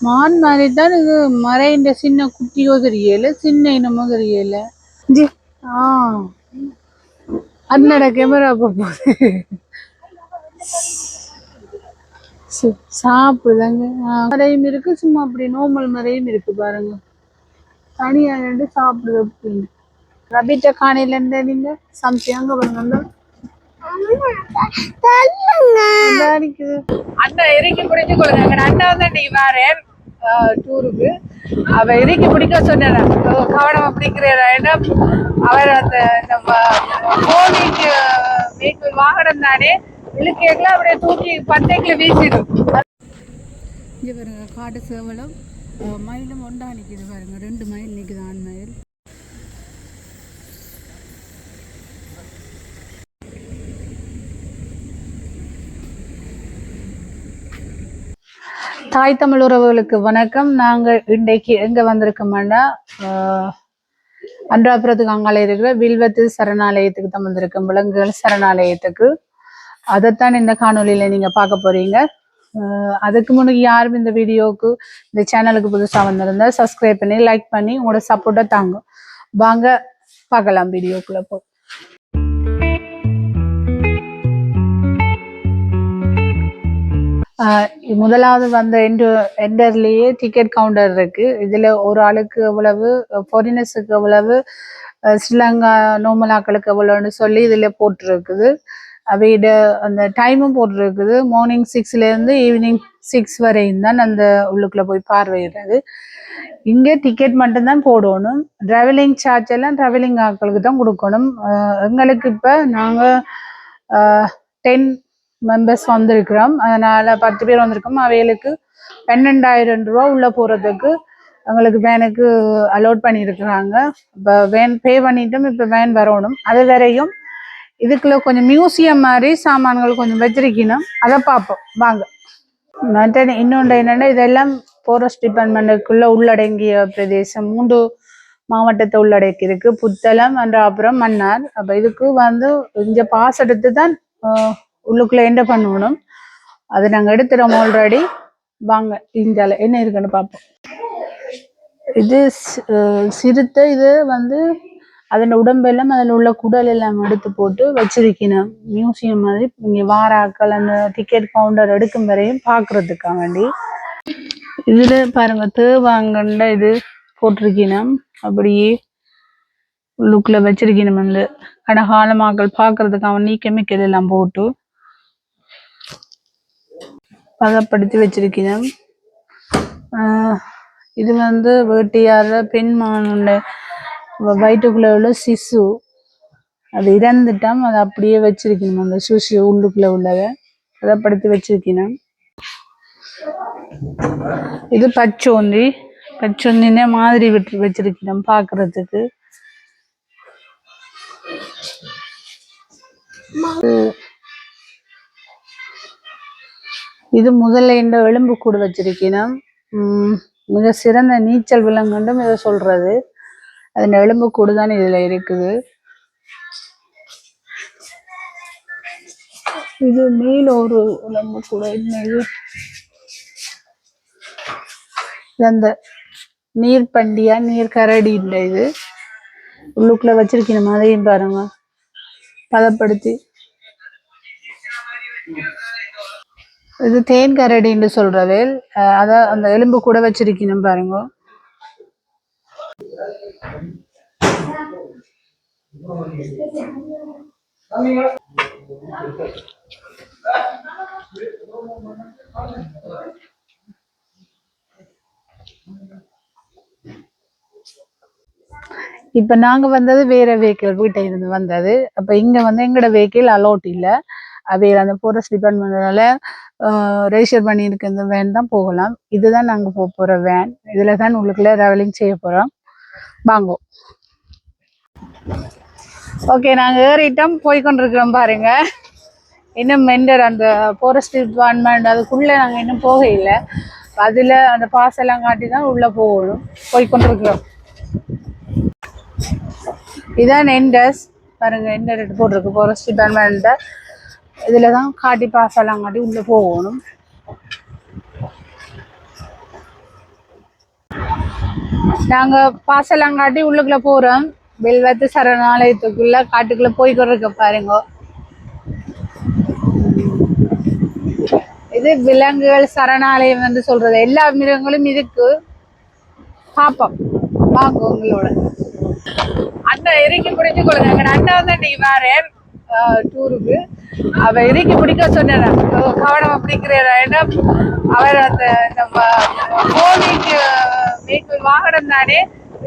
மான் மாதிரி தான் இது மறைந்த சின்ன குட்டியோ தெரியல சின்ன இனமோ தெரியல. ஜி. ஆ. அண்ணட கேமரா போகுது சு- சாப்பிடுதாங்க. மறையும் இருக்கு சும்மா அப்படி நார்மல் மறையும் இருக்கு பாருங்க. தனியா நின்று சாப்பிடுது அப்படின்னு. ரபிட்ட காணையில இருந்து நீங்க சமைச்சு அங்க பாருங்க அண்ணா இறக்கி பிடிச்சு கொடுங்க. எங்க அண்ணா வந்து இன்னைக்கு வேறேன் டூருக்கு அவ இறக்கி பிடிக்க சொன்னேன் கவனம் பிடிக்கிறேன் ஏன்னா அவர் அந்த நம்ம கோவிக்கு வெஹிக்கிள் வாகனம் தானே. இழுக்கைகளை அப்படியே தூக்கி பட்டைக்குள்ள வீசிடும். இங்கே பாருங்க காடு சேவலம். மயிலும் ஒன்றா நிற்கிது பாருங்க. ரெண்டு மயில் நிற்குது ஆண் மயில். தாய் தமிழ் உறவுகளுக்கு வணக்கம். நாங்கள் இன்றைக்கு எங்க வந்திருக்கோம்னா அன்றாபுரத்துக்கு அங்கால இருக்கிற வில்வத்து சரணாலயத்துக்கு தான் வந்திருக்கோம் விலங்குகள் சரணாலயத்துக்கு. அதைத்தான் இந்த காணொலியில் நீங்க பார்க்க போறீங்க. அதுக்கு முன்னாடி யாரும் இந்த வீடியோவுக்கு இந்த சேனலுக்கு புதுசா வந்திருந்தா சப்ஸ்கிரைப் பண்ணி லைக் பண்ணி உங்களோட சப்போர்ட்டை தாங்க வாங்க பார்க்கலாம் வீடியோக்குள்ள போ முதலாவது வந்த எண்டு எண்டர்லயே டிக்கெட் கவுண்டர் இருக்கு. இதுல ஒரு ஆளுக்கு எவ்வளவு ஃபாரினர்ஸுக்கு எவ்வளவு ஸ்ரீலங்கா நோமலாக்களுக்கு எவ்வளோன்னு சொல்லி இதுல போட்டிருக்குது. அவையிட அந்த டைமும் போட்டிருக்குது. மார்னிங் சிக்ஸ்லேருந்து ஈவினிங் சிக்ஸ் வரையும் தான் அந்த உள்ளுக்குள்ளே போய் பார்வையிடுறது. இங்கே டிக்கெட் மட்டும்தான் போடணும். ட்ராவலிங் சார்ஜ் எல்லாம் ட்ராவலிங் ஆட்களுக்கு தான் கொடுக்கணும். எங்களுக்கு இப்போ நாங்கள் டென் மெம்பர்ஸ் வந்திருக்கிறோம். அதனால பத்து பேர் வந்திருக்கோம். அவைகளுக்கு பன்னெண்டாயிரம் ரூபா உள்ள போறதுக்கு எங்களுக்கு வேனுக்கு அலோட் பண்ணியிருக்கிறாங்க இப்போ வேன் பே பண்ணிட்டோம். இப்போ வேன் வரணும். அது வரையும் இதுக்குள்ள கொஞ்சம் மியூசியம் மாதிரி சாமான்கள் கொஞ்சம் வச்சிருக்கணும். அதை பார்ப்போம். வாங்க. இன்னொன்று என்னென்னா இதெல்லாம் ஃபாரஸ்ட் டிபார்ட்மெண்ட்டுக்குள்ளே உள்ளடங்கிய பிரதேசம். மூன்று மாவட்டத்தை உள்ளடக்கி இருக்கு புத்தளம் என்ற அப்புறம் மன்னார். அப்போ இதுக்கு வந்து இங்கே பாஸ் எடுத்து தான் உள்ளுக்குள்ள என்ன பண்ணணும்? அது நாங்கள் எடுத்துறோம் ஆல்ரெடி வாங்க இந்தியால என்ன இருக்குன்னு பார்ப்போம். இது சிறுத்தை இது வந்து அதன் உடம்பெல்லாம் அதில் உள்ள குடல் எல்லாம் எடுத்து போட்டு வச்சிருக்கணும். மியூசியம் மாதிரி இங்கே வாராக்கள் அந்த டிக்கெட் கவுண்டர் எடுக்கும் வரையும் பார்க்கறதுக்காக வேண்டி. இதுல பாருங்க தேவாங்கண்ட இது போட்டிருக்கணும். அப்படியே உள்ளுக்குள்ள வச்சிருக்கணும். அந்த கடகாலமாக்கள் பார்க்கறதுக்காக வேண்டி கெமிக்கல் எல்லாம் போட்டு. பதப்படுத்தி வச்சிருக்கணும் இது வந்து வேட்டியார பெண் மானுண்ட வயிற்றுக்குள்ள உள்ள சிசு. அது இறந்துட்டோம் அதை அப்படியே வச்சிருக்கணும் அந்த சுஷி உள்ளுக்குள்ள உள்ளத பதப்படுத்தி வச்சிருக்கணும் இது பச்சோந்தி. பச்சோந்தினே மாதிரி விட்டு வச்சிருக்கணும் பார்க்கிறதுக்கு இது முதல்ல இந்த எலும்பு கூடு வச்சிருக்கணும். உம் மிக சிறந்த நீச்சல் விலங்குண்டும் இதை சொல்றது. அதன் எலும்பு கூடு தான் இதுல இருக்குது. இது மேல ஒரு எலும்பு கூட என்ன இது அந்த நீர் பண்டியா நீர் கரடி இந்த இது. உள்ளுக்குள்ள வச்சிருக்கணும் அதையும் பாருங்க. பதப்படுத்தி. இது தேன் கரடின்னு சொல்றது அஹ் அத அந்த எலும்பு கூட வச்சிருக்கணும் பாருங்க. இப்ப நாங்க வந்தது வேற வெஹிக்கிள் வீட்டை இருந்து வந்தது. அப்ப இங்க வந்து எங்களோட வெஹிக்கிள் அலோட் இல்ல. வேற அந்த போரஸ் டிபார்ட்மெண்ட்னால ரெஜிஸ்டர் பண்ணியிருக்க இந்த வேன் தான் போகலாம். இதுதான் நாங்கள் போக போகிற வேன் இதில் தான் உள்ளுக்குள்ள ட்ராவலிங் செய்ய போகிறோம் வாங்கோ. ஓகே நாங்கள் ஏறிட்டோம். போய் கொண்டிருக்கிறோம் பாருங்க. இன்னும் மெண்டர் அந்த ஃபாரஸ்ட் டிபார்ட்மெண்ட் அதுக்குள்ளே நாங்கள் இன்னும் போக இல்லை அதில் அந்த பாஸ் எல்லாம் காட்டி தான் உள்ளே போகணும். போய்கொண்டிருக்கிறோம் இதான் எண்டர்ஸ் பாருங்கள் எண்டர் போட்டிருக்கு. ஃபாரஸ்ட் டிபார்ட்மெண்ட்டை இதில் தான் காட்டி பாஸ் எல்லாம் காட்டி உள்ளே போகணும் நாங்க பாசெல்லாம் காட்டி உள்ளுக்குள்ள போறோம் வெல்வத்து சரணாலயத்துக்குள்ள காட்டுக்குள்ள போய்கிட்டு இருக்க பாருங்க இது விலங்குகள் சரணாலயம் என்று சொல்றது எல்லா மிருகங்களும் இருக்கு பாப்போம் வாங்க உங்களோட அண்ணா இறுக்கி பிடிச்சு கொடுங்க எங்க அண்ணா வந்து இன்னைக்கு வேறேன் டூருக்கு அவ இறுக்கி பிடிக்க சொன்னேன்? கவனம் பிடிக்கிறேன் ஏன்னா அவர் அந்த நம்ம கோவிக்கு வெஹிக்கிள் வாகனம் தானே?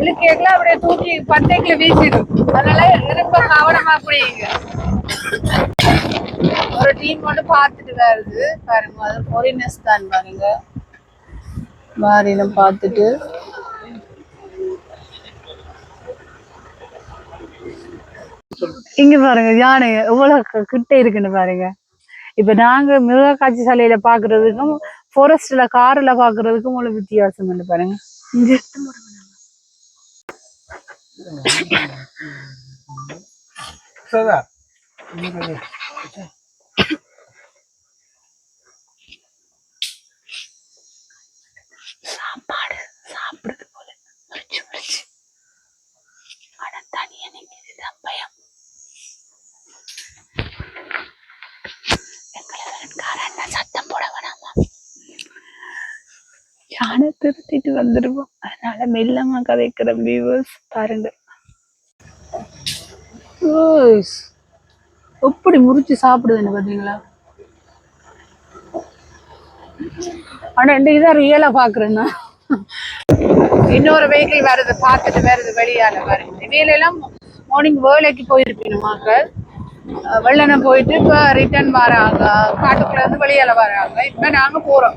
இழுக்கைகளை அப்படியே தூக்கி பட்டைக்குள்ள வீசிடும். அதனால ரொம்ப கவனமா பிடிங்க ஒரு டீம் மட்டும் பார்த்துட்டு வருது. பாருங்க அது ஃபாரினர்ஸ் தான் பாருங்க. மாறினம் பார்த்துட்டு. இங்க பாருங்க யானை எவ்வளவு க- கிட்ட இருக்குன்னு பாருங்க. இப்ப நாங்க மிருக காட்சி சாலையில பாக்குறதுக்கும் ஃபாரஸ்ட்ல கார்ல பாக்குறதுக்கும் உள்ள வித்தியாசம் இல்லை பாருங்க. இங்க சதா சாப்பாடு சாப்பிடுறது போல முறிச்சு முறிச்சு ஆனா தனியா நிற்கிறது பயம் எங்களை வேணுக்காரன் சத்தம் போட வேணாமா யானை திருத்திட்டு வந்துடுவோம் அதனால மெல்லமா கதைக்கிற வியூவர்ஸ் பாருங்க. எப்படி முறிச்சு சாப்பிடுதுன்னு பாத்தீங்களா ஆனா இந்த இதான் ரியலா பாக்குறேன்னா இன்னொரு வெஹிக்கிள் வருது பார்த்துட்டு வருது வெளியால வருது இவையில எல்லாம் மார்னிங் வேலைக்கு போயிருப்பீனுமாக்க வெள்ளனை போயிட்டு இப்போ ரிட்டர்ன் வராங்க. காட்டுக்குள்ள இருந்து வெளியால வராங்க. இப்ப நாங்க போறோம்.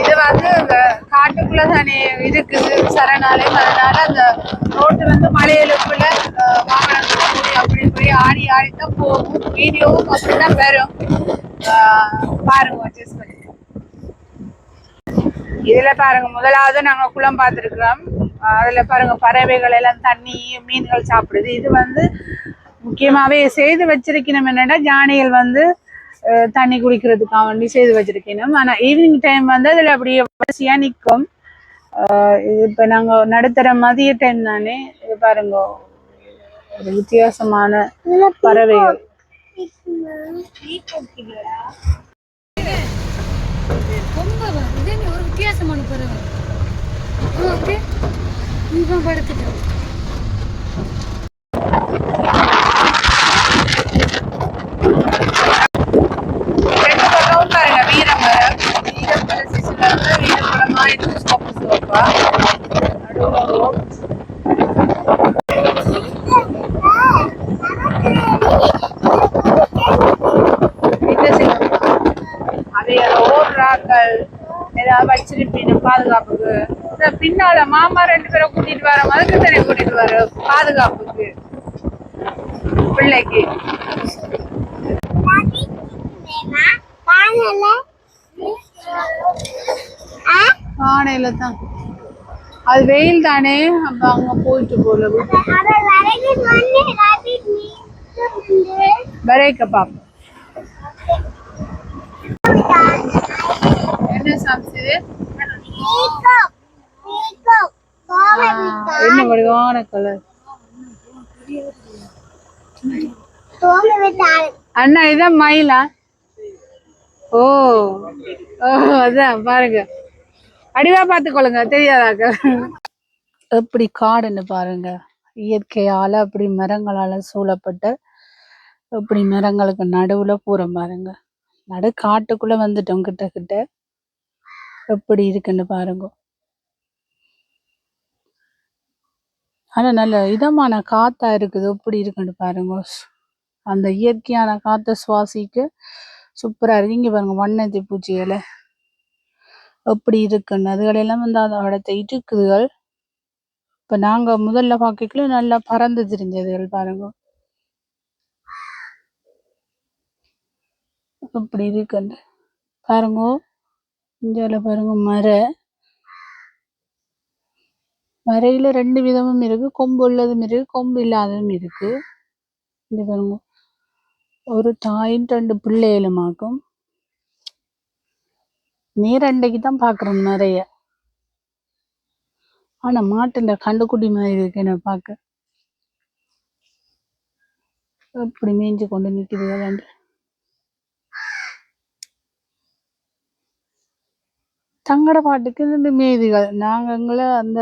இது வந்து இந்த காட்டுக்குள்ள தானே இருக்குது. சரணாலயம் அதனால அந்த ரோட்டு வந்து மலையெழுப்புல வாகனங்கள் அப்படின்னு அப்படி போய் ஆடி ஆடி தான் போகும். வீடியோவும் அப்படிதான் வரும். பாருங்க அட்ஜஸ்ட் பண்ணி. இதுல பாருங்க முதலாவது நாங்க குளம் பார்த்துருக்குறோம். அதுல பாருங்க பறவைகள் எல்லாம் தண்ணி மீன்கள் சாப்பிடுது. இது வந்து முக்கியமாகவே செய்து வச்சிருக்கணும் என்னென்னா யானைகள் வந்து தண்ணி குடிக்கிறதுக்காக வேண்டி செய்து வச்சிருக்கணும். ஆனால் ஈவினிங் டைம் வந்து அதில் அப்படியே வரிசையாக நிற்கும் இது இப்போ நாங்கள் நடுத்தர மதிய டைம் தானே இது பாருங்க. ஒரு வித்தியாசமான பறவைகள். ஒரு வித்தியாசமான பறவை ஓகே படுத்துட்டோம் மாமா ரெண்டு பேரை கூட்டிட்டு வர மாதிரி தானே கூட்டிட்டு வர பாதுகாப்புக்கு பிள்ளைக்கு. காணையில தான். அது வெயில் தானே அப்ப அங்க போயிட்டு போல. வரைக்க பாப்போம். என்ன சாப்பிச்சு என்ன வடிவான கலர் அண்ணா இதான் மயிலா? ஓ ஓ அதான் பாருங்க. அடிவா பார்த்துக்கொள்ளுங்க தெரியாதாக்க. எப்படி காடுன்னு பாருங்க. இயற்கையால அப்படி மரங்களால சூழப்பட்ட அப்படி மரங்களுக்கு நடுவுல பூரம் பாருங்க. நடு காட்டுக்குள்ள வந்துட்டோம் கிட்ட கிட்ட எப்படி இருக்குன்னு பாருங்க. ஆனால் நல்ல இதமான காற்றாக இருக்குது. எப்படி இருக்குன்னு பாருங்க. அந்த இயற்கையான காற்றை சுவாசிக்க சூப்பராக இருக்கு. இங்கே பாருங்க வண்ணத்தி பூச்சிகளை எப்படி இருக்குன்னு. அதுகளெல்லாம் வந்து அதோட இருக்குதுகள் இப்போ நாங்கள் முதல்ல பார்க்கல நல்லா பறந்து தெரிஞ்சதுகள் பாருங்க. அப்படி இருக்குன்னு. பாருங்க. இந்தியாவில் பாருங்க மர. வரையில் ரெண்டு விதமும் இருக்கு. கொம்பு உள்ளதும் இருக்கு கொம்பு இல்லாததும் இருக்கு. இது பாருங்க. ஒரு தாயும் ரெண்டு பிள்ளைகளுமாக்கும் நீரண்டைக்கு தான் பார்க்குறோம் நிறைய. ஆனா மாட்டுன்ற கண்டுக்குடி மாதிரி இருக்கு என்ன பார்க்க. எப்படி மேய்ஞ்சு கொண்டு நிற்கிது விளையாண்டு தங்கட பாட்டுக்கு இந்த மேய்திகள். நாங்கள அந்த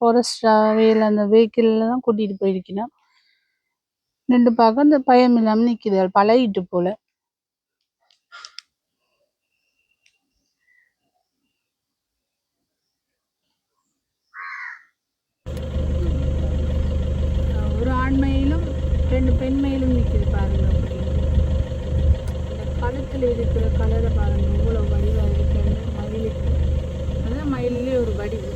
ஃபாரஸ்ட் வேல அந்த வெஹிக்கிளில் தான் கூட்டிட்டு போயிருக்கணும் நின்று பார்க்க அந்த பயம் இல்லாம நிக்குது. பழகிட்டு போல. ஒரு ஆண்மையிலும் ரெண்டு பெண்மையிலும் நிக்குது பாருங்க. அப்படி. இந்த இருக்கிற கலரை பாருங்க இவ்வளவு வடிவா இருக்குன்னு மயிலுக்கு அதான் மயிலே ஒரு வடிவு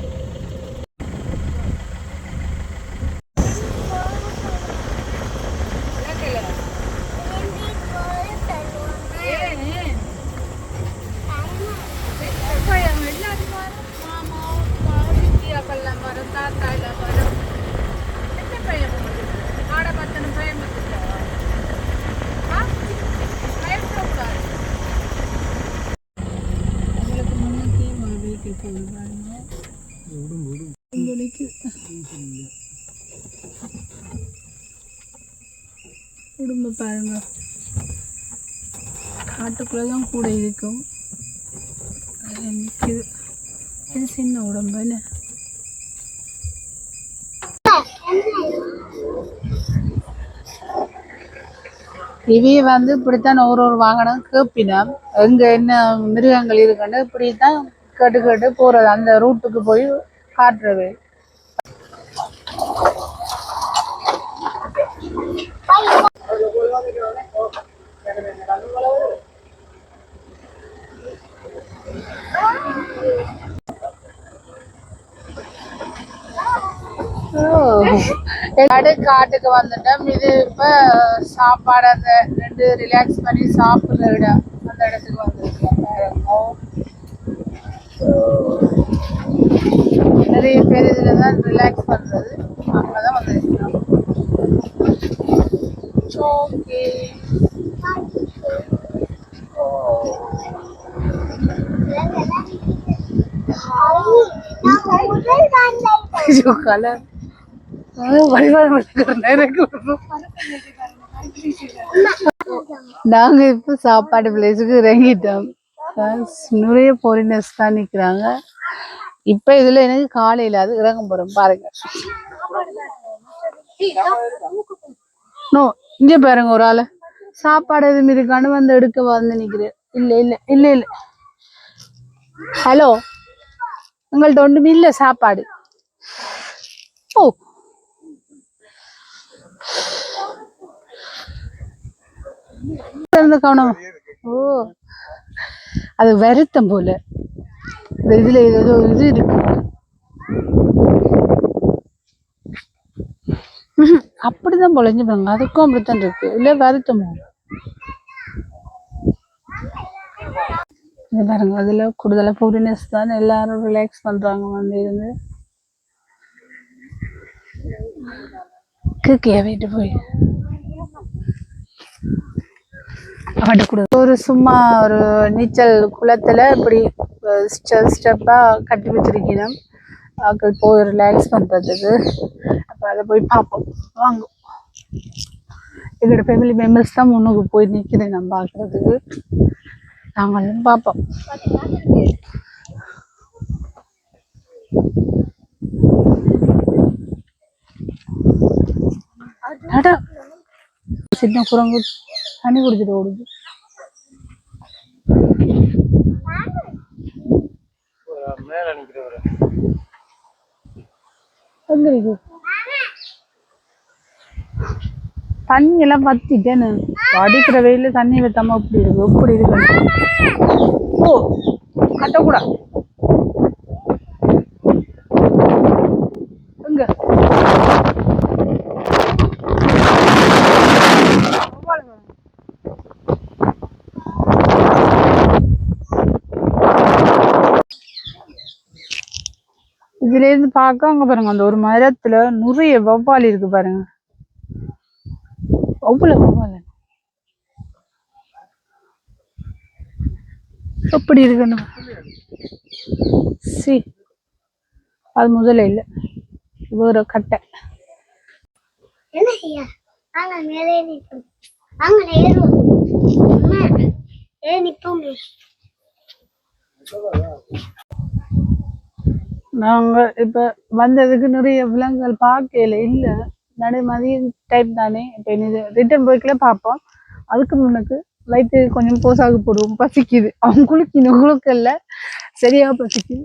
உங்களுக்கு முன்னூத்தி மொழிக்கு போடுவாங்க உங்களுக்கு உடம்பு பாருங்க. காட்டுக்குள்ளதான் கூட இருக்கும். நிற்குது இது சின்ன உடம்பு என்ன? இவைய வந்து இப்படித்தான் ஒரு ஒரு வாகனம் கேப்பினம் எங்க என்ன மிருகங்கள் இருக்குன்னு இப்படித்தான் கேட்டு கேட்டு போறது அந்த ரூட்டுக்கு போய் காட்டுறது. காட்டுக்கு வந்துட்டோம் இது இப்ப சாப்பாடு அந்த ரெண்டு ரிலாக்ஸ் பண்ணி சாப்பிடுற இடம் அந்த இடத்துக்கு வந்துருக்கோம் நிறைய பேர் இதில் தான் ரிலாக்ஸ் பண்ணுறது அங்கதான் வந்து ஓகே கலர். நாங்க இப்ப சாப்பாடு பிளேஸுக்கு இறங்கிட்டோம். நிறைய ஃபாரினர்ஸ் தான் நிக்கிறாங்க. இப்ப இதுல எனக்கு காலையில அது இறங்க போறோம் பாருங்க. நோ இங்க பாருங்க ஒரு ஆளு. சாப்பாடு எதுவும் இருக்கான்னு வந்து எடுக்க வந்து நிற்கிறேன் இல்ல இல்ல இல்ல இல்ல. ஹலோ உங்கள்ட்ட ஒன்றும் இல்ல சாப்பாடு. ஓ. கவனம். ஓ. அது வருத்தம் போல. இந்த இதுல ஏதோ இது இருக்கு. ம்ஹும். அப்படிதான் பொழைஞ்சு பாருங்க. அதுக்கும் அப்படித்தான் இருக்கு. இல்லை வருத்தம்? போல இது பாருங்க அதுல கூடுதலா ஃபோரினர்ஸ் தான் எல்லாரும் ரிலாக்ஸ் பண்றாங்க வந்து இருந்து. கிக்கியா வீட்டு போய்? அவன்கிட்ட ஒரு சும்மா ஒரு நீச்சல் குளத்தில் இப்படி ஸ்டெப் ஸ்டெப்பாக கட்டி வச்சிருக்கணும் ஆக்கள் போய் ரிலாக்ஸ் பண்ணுறதுக்கு அப்போ அதை போய் பார்ப்போம். வாங்க. எங்களோட ஃபேமிலி மெம்பர்ஸ் தான் முன்னுக்கு போய் நிற்கிறேன் நம்ம பார்க்குறதுக்கு. நாங்களும் பார்ப்போம். சின்ன குரங்கு. தண்ணி குடிச்சிட்டு ஓடுது. தண்ணி எல்லாம் பத்திட்டேன்னு அடிக்கிற வெயில தண்ணி வைத்தாம இப்படி இருக்கு? எப்படி இருக்கு? ஓ கட்டக்கூடாது. பார்க்க அங்கே பாருங்க. அந்த ஒரு மரத்துல நிறைய வௌவால் இருக்கு பாருங்க. அவ்வளோ வௌவால். எப்படி இருக்கணும் சி அது முதல்ல இல்ல. ஒரு கட்டை. ஏன் நிப்போம் நாங்கள் இப்போ வந்ததுக்கு நிறைய விலங்குகள் பார்க்கல இல்லை. நடு மதிய டைப் தானே. இப்போ இது ரிட்டர்ன் போய்க்கல பார்ப்போம். அதுக்கு முன்னுக்கு வயிற்று கொஞ்சம் போசாக்கு போடுவோம். பசிக்குது. அவங்க குளிக்கணும் குளுக்கல்ல சரியாக பசிக்குது.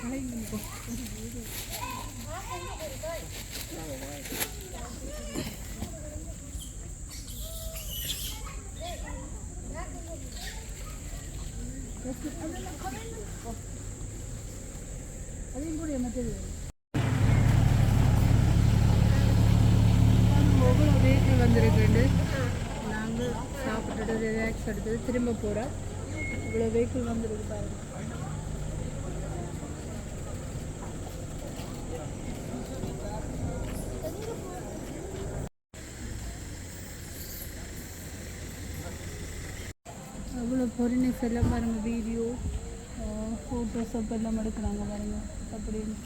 அதையும் ப- ஒவ்வொரு வெஹிக்கிள் வந்திருக்கு நாங்கள் சாப்பிட்டுட்டு ரிலாக்ஸ் எடுத்து திரும்ப போகிறோம் இவ்வளோ வெஹிக்கிள் வந்துருக்கு பாருங்கள் அவ்வளோ எல்லாம் பாருங்கள் வீடியோ ஃபோட்டோஸ் அப்போ எல்லாம் எடுக்கிறாங்க பாருங்கள் அப்படின்னு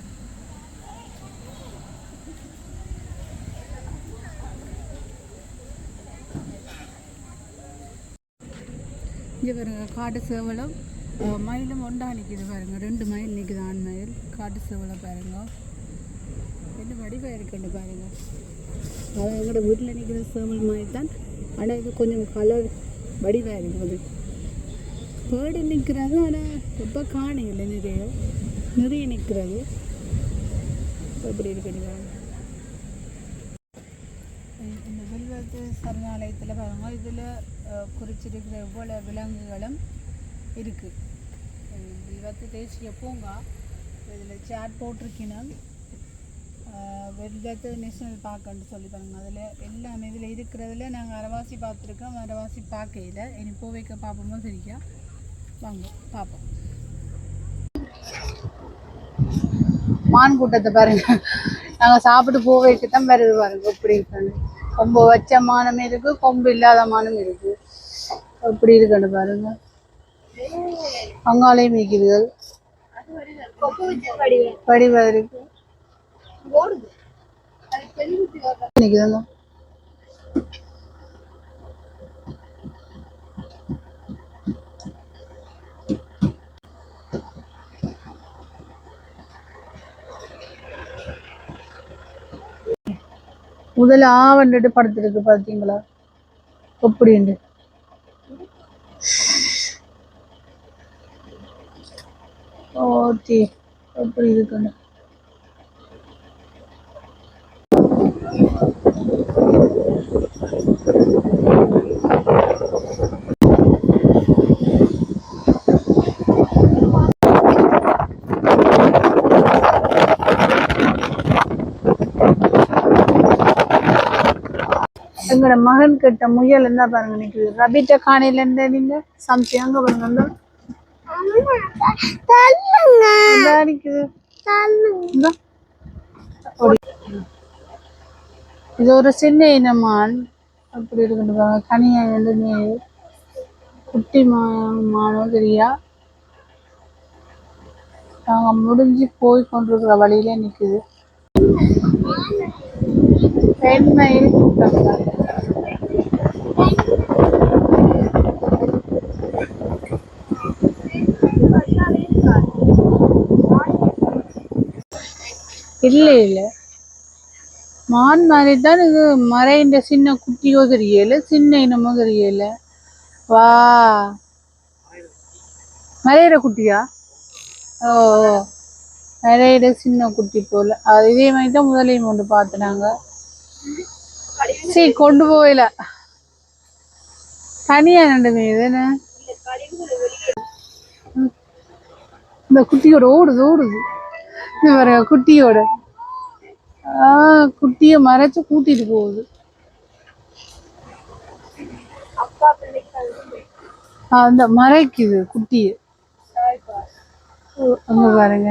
இங்கே பாருங்க காட்டு சேவலம் மயிலும் ஒண்டா நிற்கிது பாருங்க. ரெண்டு மயில் நிற்குது ஆண் மயில். காட்டு சேவலம் பாருங்க. என்ன வடிவாக இருக்குன்னு பாருங்க. அது எங்களோட வீட்டில் நிற்கிற சேவல் மயில் தான் ஆனால் இது கொஞ்சம் கலர் வடிவாக இருக்குது. பேர்டு நிற்கிறது ஆனால் ரொம்ப காணியில் நிறைய நிறைய நிற்கிறது. எப்படி இருக்குன்னு இந்த வில்வத்து சரணாலயத்தில் பாருங்க இதில் குறிச்சிருக்கிற இவ்வளோ விலங்குகளும் இருக்குது வில்வத்து தேசிய பூங்கா இதில் சேட் போட்டிருக்கணும். வில்வத்து நேஷனல் பார்க்குன்னு சொல்லி பாருங்க. அதில் எல்லாமே இதில் இருக்கிறதுல நாங்கள் அரவாசி பார்த்துருக்கோம். அரவாசி பார்க்கையில். இனி பூ வைக்க பார்ப்போமோ சரிக்கா? வாங்க பார்ப்போம் மான் கூட்டத்தை பாருங்க. நாங்க சாப்பிட்டு பூ வைக்க தான் வருது பாருங்க எப்படி இருக்குன்னு கொம்பு வச்ச மானம் இருக்கு கொம்பு இல்லாத மானம் இருக்கு. எப்படி இருக்குன்னு பாருங்க. அங்காலையும் நிற்குதுகள் படிவா இருக்கு. நிக்குதுங்க முதல்ல ஆ படுத்துருக்கு பாத்தீங்களா? எப்படின்னு ஓகே எப்படி இருக்குன்னு எங்களோட மகன் கிட்ட முயல் இருந்தா பாருங்க நிக்குது. ரபிட்ட காணையில இருந்த நீங்க சமைச்சு அங்க பாருங்க அந்த நிக்குது. இது ஒரு சின்ன இனமான். அப்படி இருக்குன்னு பாருங்க தனியா குட்டி மா மானோ தெரியா நாங்க முடிஞ்சு போய் கொண்டிருக்கிற வழியிலே நிக்குது. பெண்மயில் கூட்டம் இல்ல மான் மாதிரி தான் இது மறைந்த சின்ன குட்டியோ தெரியல சின்ன இனமோ தெரியல. வா. மறையிற குட்டியா? ஓ மறையிற சின்ன குட்டி போல. அது இதே மாதிரி தான் முதலையும் ஒன்று பார்த்துனாங்க சரி கொண்டு போயில தனியா நண்டுமே இது என்ன. இந்த குட்டியோட ஓடுது ஓடுது. இது பாருங்க குட்டியோட. ஆ குட்டியை மறைச்சு கூட்டிட்டு போகுது. அந்த மறைக்குது குட்டியை. அங்க பாருங்க.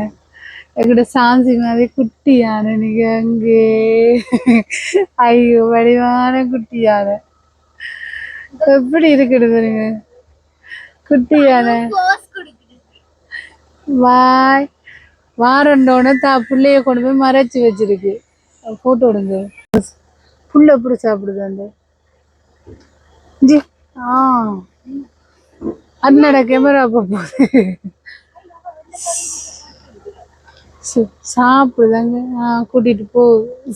எங்கிட்ட சாஞ்சி மாதிரி குட்டி யானை நீங்க அங்கே ஐயோ வடிவான குட்டி யானை எப்படி இருக்குது பாருங்க. குட்டி யானை வாய். வாரண்டோன்னு தா பிள்ளைய கொண்டு போய் மறைச்சு வச்சிருக்கு. போட்டோ எடுங்க. புள்ள எப்படி சாப்பிடுது அந்த? ஜி ஆ. அண்ணட கேமரா போகுது சாப்பிடுதாங்க. கூட்டிட்டு போ.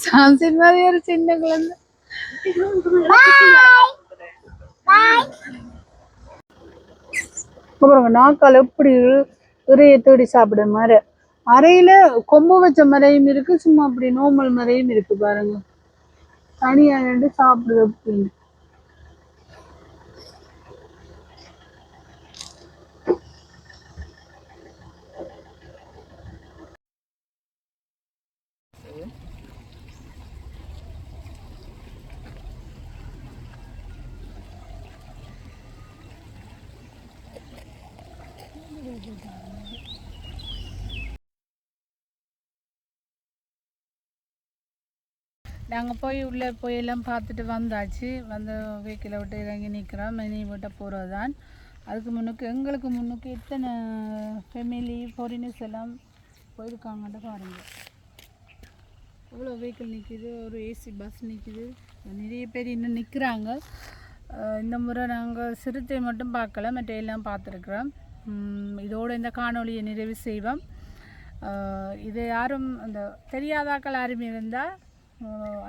சாந்தி மாதிரி ஒரு சின்ன குழந்தை அப்புறம் நாக்கால் எப்படி இறைய தேடி சாப்பிட மாதிரி? அறையில கொம்பு வச்ச மறையும் இருக்கு சும்மா அப்படி நோமல் மறையும் இருக்கு பாருங்க. தனியா நின்று சாப்பிடுது அப்படின்னு. நாங்கள் போய் உள்ளே போய் எல்லாம் பார்த்துட்டு வந்தாச்சு. வந்து வெஹிக்கிளை விட்டு இறங்கி நிற்கிறோம் மினி விட்ட போகிறது தான் அதுக்கு முன்னுக்கு எங்களுக்கு முன்னுக்கு எத்தனை ஃபெமிலி ஃபாரினர்ஸ் எல்லாம் போயிருக்காங்கன்ட்டு பாருங்க. எவ்வளோ வெஹிக்கிள் நிற்கிது ஒரு ஏசி பஸ் நிற்கிது நிறைய பேர் இன்னும் நிற்கிறாங்க இந்த முறை நாங்கள் சிறுத்தை மட்டும் பார்க்கல. மற்ற எல்லாம் பார்த்துருக்குறோம். இதோடு இந்த காணொளியை நிறைவு செய்வோம். இது யாரும் அந்த தெரியாதாக்கள் யாரும் இருந்தால்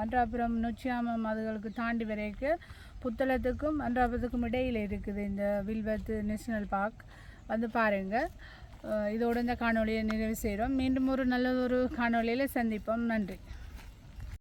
அன்றாபுரம் நொச்சியாமம் அதுகளுக்கு தாண்டி வரைக்கும் புத்தளத்துக்கும் அன்றாபுரத்துக்கும் இடையில் இருக்குது இந்த வில்வத்து நேஷனல் பார்க். வந்து பாருங்கள் இதோடு இந்த காணொளியை நிறைவு செய்கிறோம் மீண்டும் ஒரு நல்ல ஒரு காணொளியில் சந்திப்போம். நன்றி.